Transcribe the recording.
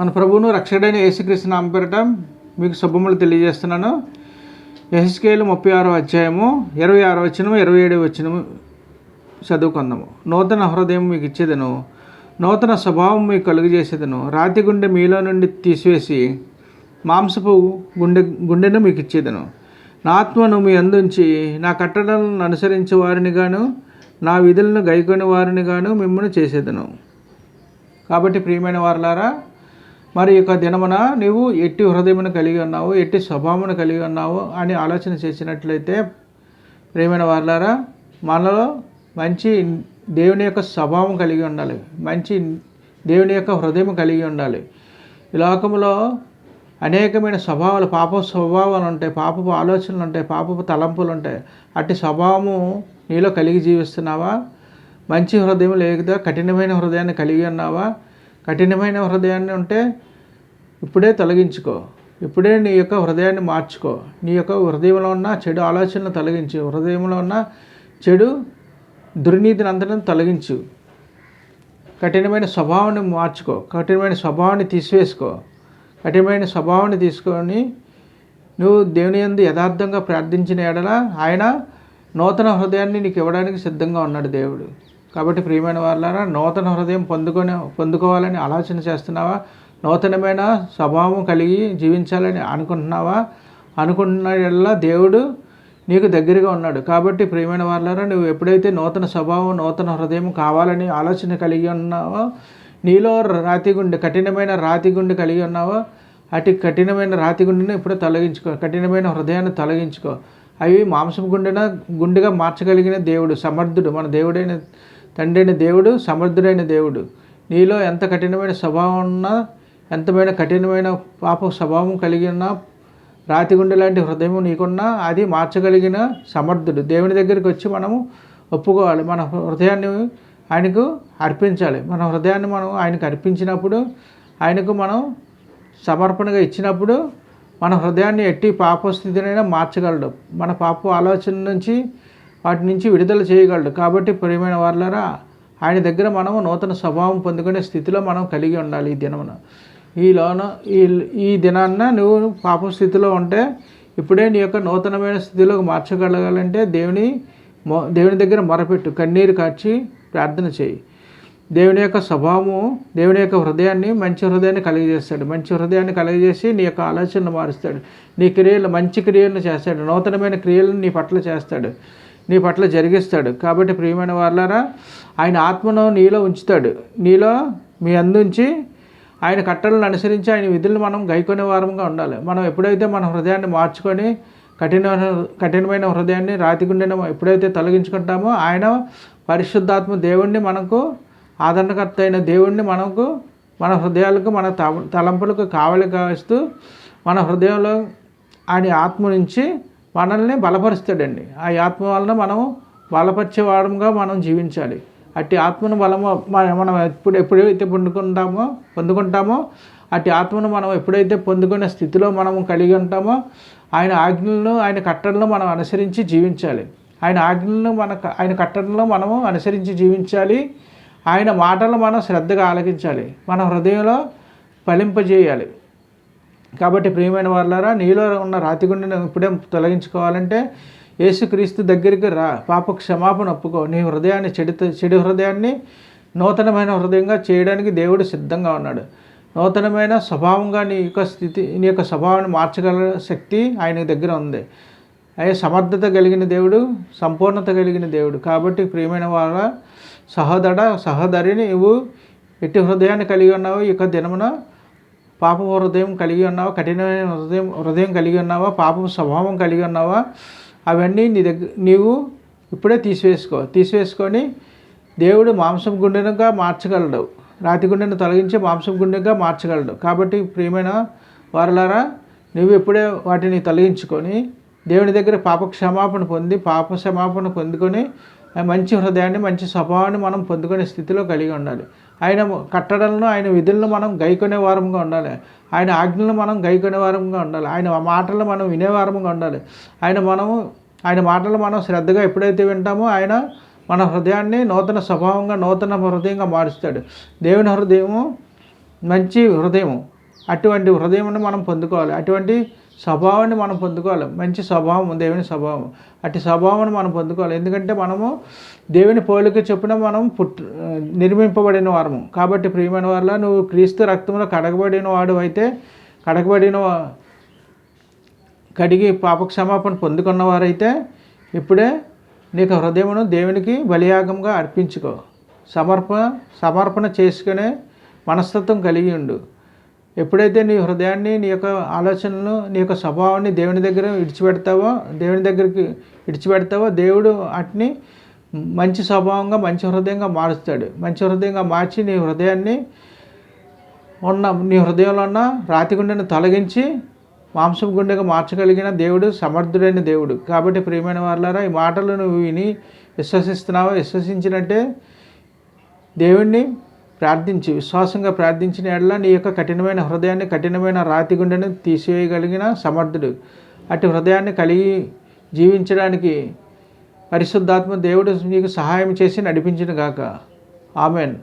మన ప్రభువును రక్షకుడైన యేసుక్రీస్తు నామపేరట మీకు శుభములు తెలియజేస్తున్నాను. ఎహెస్కేలు ముప్పై ఆరో అధ్యాయము ఇరవై ఆరో వచ్చినము ఇరవై ఏడు వచ్చినము చదువుకుందాము. నూతన హృదయం మీకు ఇచ్చేదను నూతన స్వభావం మీకు కలుగజేసేదను రాతి గుండె మీలో నుండి తీసివేసి మాంసపు గుండె గుండెను మీకు ఇచ్చేదను. నా ఆత్మను మీ అందుంచి నా కట్టడలను అనుసరించే వారిని గాను నా విధులను గైకొని వారిని గాను మిమ్మల్ని చేసేదను. కాబట్టి ప్రియమైన వారలారా మరి యొక్క దినమున నీవు ఎట్టి హృదయమును కలిగి ఉన్నావు ఎట్టి స్వభావమును కలిగి ఉన్నావు అని ఆలోచన చేసినట్లయితే ప్రేమైన వాళ్ళారా మనలో మంచి దేవుని యొక్క స్వభావం కలిగి ఉండాలి. మంచి దేవుని యొక్క హృదయం కలిగి ఉండాలి. ఈ లోకంలో అనేకమైన స్వభావాలు పాప స్వభావాలు ఉంటాయి పాపపు ఆలోచనలు ఉంటాయి పాపపు తలంపులు ఉంటాయి. అట్టి స్వభావము నీలో కలిగి జీవిస్తున్నావా? మంచి హృదయం లేదా కఠినమైన హృదయాన్ని కలిగి ఉన్నావా? కఠినమైన హృదయాన్ని ఉంటే ఇప్పుడే తొలగించుకో. ఇప్పుడే నీ యొక్క హృదయాన్ని మార్చుకో. నీ యొక్క హృదయంలో ఉన్న చెడు ఆలోచనలు తొలగించు. హృదయంలో ఉన్న చెడు దుర్నీతిని అందరం తొలగించు. కఠినమైన స్వభావాన్ని మార్చుకో. కఠినమైన స్వభావాన్ని తీసివేసుకో. కఠినమైన స్వభావాన్ని తీసుకొని నువ్వు దేవుని యందు యథార్థంగా ప్రార్థించిన ఎడల ఆయన నూతన హృదయాన్ని నీకు ఇవ్వడానికి సిద్ధంగా ఉన్నాడు దేవుడు. కాబట్టి ప్రియమైన వాళ్ళారా నూతన హృదయం పొందుకొని పొందుకోవాలని ఆలోచన చేస్తున్నావా? నూతనమైన స్వభావం కలిగి జీవించాలని అనుకుంటున్నావా? అనుకుంటున్న దేవుడు నీకు దగ్గరగా ఉన్నాడు. కాబట్టి ప్రియమైన వాళ్ళారా నువ్వు ఎప్పుడైతే నూతన స్వభావం నూతన హృదయం కావాలని ఆలోచన కలిగి ఉన్నావో నీలో రాతి గుండె కఠినమైన రాతి గుండె కలిగి ఉన్నావో అటు కఠినమైన రాతి గుండెను ఇప్పుడు తొలగించుకో కఠినమైన హృదయాన్ని తొలగించుకో. అవి మాంసం గుండెన గుండెగా మార్చగలిగిన దేవుడు సమర్థుడు మన దేవుడైన తండ్రి దేవుడు సమర్థుడైన దేవుడు. నీలో ఎంత కఠినమైన స్వభావం ఉన్నా ఎంతమైన కఠినమైన పాప స్వభావం కలిగి ఉన్నా రాతి గుండె లాంటి హృదయం నీకున్నా అది మార్చగలిగిన సమర్థుడు. దేవుని దగ్గరికి వచ్చి మనము ఒప్పుకోవాలి. మన హృదయాన్ని ఆయనకు అర్పించాలి. మన హృదయాన్ని మనం ఆయనకు అర్పించినప్పుడు ఆయనకు మనం సమర్పణగా ఇచ్చినప్పుడు మన హృదయాన్ని ఎట్టి పాప స్థితినైనా మార్చగలడు. మన పాప ఆలోచన నుంచి వాటి నుంచి విడుదల చేయగలడు. కాబట్టి ప్రియమైన వారులరా ఆయన దగ్గర మనము నూతన స్వభావం పొందుకునే స్థితిలో మనం కలిగి ఉండాలి ఈ దినమున. ఈలోన ఈ ఈ దినాన్న నువ్వు పాప స్థితిలో ఉంటే ఇప్పుడే నీ యొక్క నూతనమైన స్థితిలోకి మార్చగలగాలంటే దేవుని మొ దేవుని దగ్గర మొరపెట్టు కన్నీరు కాచి ప్రార్థన చేయి. దేవుని యొక్క స్వభావము దేవుని యొక్క హృదయాన్ని మంచి హృదయాన్ని కలిగజేస్తాడు. మంచి హృదయాన్ని కలిగజేసి నీ యొక్క ఆలోచనను మారుస్తాడు. నీ క్రియలు మంచి క్రియలను చేస్తాడు. నూతనమైన క్రియలను నీ పట్ల చేస్తాడు. నీ పట్ల జరిగిస్తాడు. కాబట్టి ప్రియమైన వాళ్ళారా ఆయన ఆత్మను నీలో ఉంచుతాడు. నీలో మీ అందుంచి ఆయన కట్టలను అనుసరించి ఆయన విధులను మనం గైకొనే వారంగా ఉండాలి. మనం ఎప్పుడైతే మన హృదయాన్ని మార్చుకొని కఠినమైన కఠినమైన హృదయాన్ని రాతిగుండెను ఎప్పుడైతే తొలగించుకుంటామో ఆయన పరిశుద్ధాత్మ దేవుణ్ణి మనకు ఆదరణకర్త అయిన దేవుణ్ణి మనకు మన హృదయాలకు మన తలంపులకు కావలి కావస్తూ మన హృదయంలో ఆయన ఆత్మ నుంచి మనల్ని బలపరుస్తాడండి. ఆ ఆత్మ వలన మనము బలపరిచే మనం జీవించాలి. అట్టి ఆత్మను బలము మనం ఎప్పుడు ఎప్పుడైతే పొందుకుంటామో పొందుకుంటామో అట్టి ఆత్మను మనం ఎప్పుడైతే పొందుకునే స్థితిలో మనం కలిగి ఉంటామో ఆయన ఆజ్ఞలను ఆయన కట్టడలను మనం అనుసరించి జీవించాలి. ఆయన ఆజ్ఞలను మన ఆయన కట్టడంలో మనము అనుసరించి జీవించాలి. ఆయన మాటలు మనం శ్రద్ధగా ఆలకించాలి. మన హృదయంలో ఫలింపజేయాలి. కాబట్టి ప్రియమైన వాళ్ళారా నీలో ఉన్న రాతి గుండెను ఇప్పుడే తొలగించుకోవాలంటే యేసుక్రీస్తు దగ్గరికి రా. పాప క్షమాపణ ఒప్పుకో. నీ హృదయాన్ని చెడు చెడు హృదయాన్ని నూతనమైన హృదయంగా చేయడానికి దేవుడు సిద్ధంగా ఉన్నాడు. నూతనమైన స్వభావంగా నీ యొక్క స్థితి నీ యొక్క స్వభావాన్ని మార్చగల శక్తి ఆయన దగ్గర ఉంది. అయ్యే సమర్థత కలిగిన దేవుడు సంపూర్ణత కలిగిన దేవుడు. కాబట్టి ప్రియమైన వాళ్ళ సహోదర సహోదరిని నువ్వు ఎట్టి హృదయాన్ని కలిగి ఉన్నావు ఈ యొక్క దినమున పాప హృదయం కలిగి ఉన్నావా? కఠినమైన హృదయం హృదయం కలిగి ఉన్నావా? పాపం స్వభావం కలిగి ఉన్నావా? అవన్నీ నీ దగ్గర నీవు ఇప్పుడే తీసివేసుకో. తీసివేసుకొని దేవుడు మాంసం గుండెనుగా మార్చగలడు. రాతి గుండెను తొలగించి మాంసం గుండెగా మార్చగలడు. కాబట్టి ప్రియమైన వారలారా నువ్వు ఇప్పుడే వాటిని తొలగించుకొని దేవుని దగ్గర పాప క్షమాపణ పొంది పాప క్షమాపణ పొందుకొని మంచి హృదయాన్ని మంచి స్వభావాన్ని మనం పొందుకునే స్థితిలో కలిగి ఉండాలి. ఆయన కట్టడలను ఆయన విధులను మనం గైకొనే వారంగా ఉండాలి. ఆయన ఆజ్ఞలను మనం గైకొనే వారంగా ఉండాలి. ఆయన మాటలను మనం వినే వారంగా ఉండాలి. ఆయన మనము ఆయన మాటలు మనం శ్రద్ధగా ఎప్పుడైతే వింటామో ఆయన మన హృదయాన్ని నూతన స్వభావంగా నూతన హృదయంగా మారుస్తాడు. దేవుని హృదయము మంచి హృదయం అటువంటి హృదయాన్ని మనం పొందుకోవాలి. అటువంటి స్వభావాన్ని మనం పొందుకోవాలి. మంచి స్వభావం దేవుని స్వభావం. అట్టి స్వభావాన్ని మనం పొందుకోవాలి. ఎందుకంటే మనము దేవుని పోలిక చొప్పున మనం పుట్ నిర్మింపబడిన వారము. కాబట్టి ప్రియమైన వాళ్ళ నువ్వు క్రీస్తు రక్తంలో కడగబడిన వాడు అయితే కడగబడిన కడిగి పాప క్షమాపణ పొందుకున్న ఇప్పుడే నీకు హృదయమును దేవునికి బలియాగంగా అర్పించుకో. సమర్పణ సమర్పణ చేసుకునే మనస్తత్వం కలిగి ఉండు. ఎప్పుడైతే నీ హృదయాన్ని నీ యొక్క ఆలోచనలు నీ యొక్క స్వభావాన్ని దేవుని దగ్గర విడిచిపెడతావో దేవుని దగ్గరికి విడిచిపెడతావో దేవుడు వాటిని మంచి స్వభావంగా మంచి హృదయంగా మారుస్తాడు. మంచి హృదయంగా మార్చి నీ హృదయాన్ని ఉన్న నీ హృదయంలో ఉన్న రాతి గుండెను తొలగించి మాంసం గుండెగా మార్చగలిగిన దేవుడు సమర్థుడైన దేవుడు. కాబట్టి ప్రియమైన వాళ్ళారా ఈ మాటలు నువ్వు విని విశ్వసిస్తున్నావా? విశ్వసించినట్టే దేవుణ్ణి ప్రార్థించి విశ్వాసంగా ప్రార్థించిన ఎడల నీ యొక్క కఠినమైన హృదయాన్ని కఠినమైన రాతి గుండెను తీసివేయగలిగిన సమర్థుడు. అటు హృదయాన్ని కలిగి జీవించడానికి పరిశుద్ధాత్మ దేవుడు నీకు సహాయం చేసి నడిపించిన గాక. ఆమెన్.